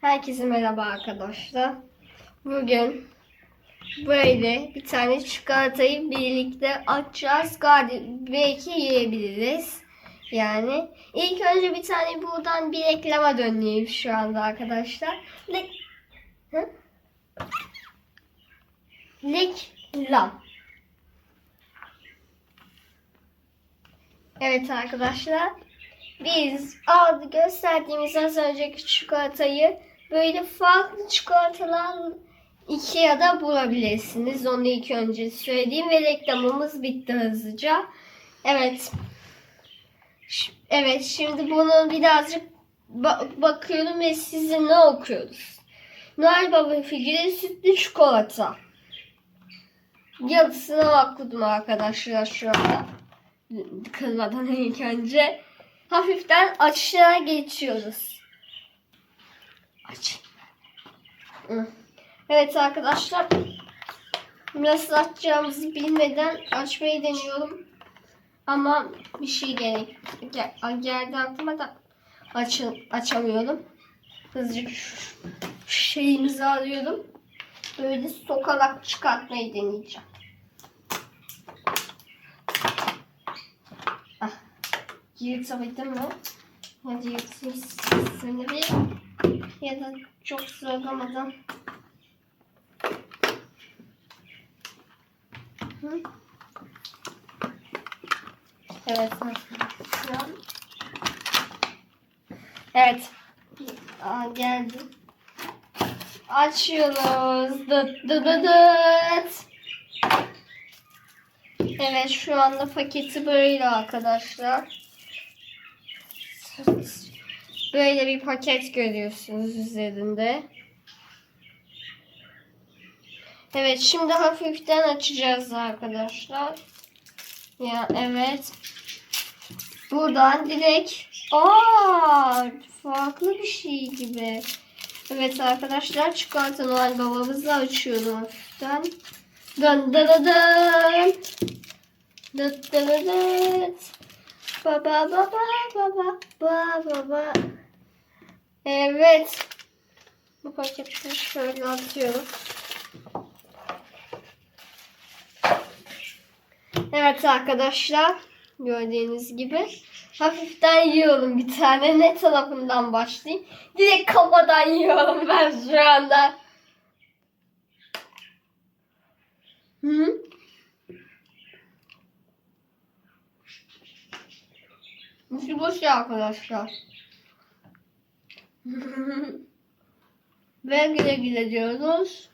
Herkese merhaba arkadaşlar. Bugün böyle bir tane çikolatayı birlikte açacağız. Belki yiyebiliriz. Yani ilk önce bir tane buradan bir reklama döneyim şu anda arkadaşlar. Lek Hı? Reklam. Evet arkadaşlar. Biz aldı gösterdiğimiz az önceki çikolatayı böyle farklı çikolatalar Ikea'da bulabilirsiniz. Onu ilk önce söyleyeyim ve reklamımız bitti hızlıca. Evet. Evet şimdi bunu birazcık ba- bakıyorum ve sizinle okuyoruz. Noel Baba figürü sütlü çikolata. Yazısına okudum arkadaşlar şu anda. Kırmadan ilk önce. Hafiften açığa geçiyoruz. Aç. Evet arkadaşlar. Nasıl açacağımızı bilmeden açmayı deniyorum. Ama bir şey gerek gel- geldi aklıma da aç açamıyorum. Hızlıca şeyimizi alıyorum. Böyle sokarak çıkartmayı deneyeceğim. Yırtabildim mi? Hadi yırtayım seni bir. Ya da çok zorlamadan. Evet. Evet. Aa, geldi. Açıyoruz. Dıt dıt dıt dıt. Evet şu anda paketi böyle arkadaşlar. Böyle bir paket görüyorsunuz üzerinde. Evet şimdi hafiften açacağız arkadaşlar. Ya evet. Buradan direkt aa farklı bir şey gibi. Evet arkadaşlar çikolata Noel babamızı açıyorum hafiften. Dın dın. Dıt dıt dıt dıt. Baba baba baba baba baba. Evet. Bu paketi şöyle atıyorum. Evet arkadaşlar. Gördüğünüz gibi. Hafiften yiyorum bir tane. Ne tarafından başlayayım? Direkt kafadan yiyorum ben şu anda. Hı? Şu boş ya arkadaşlar. Ve güle güle diyoruz.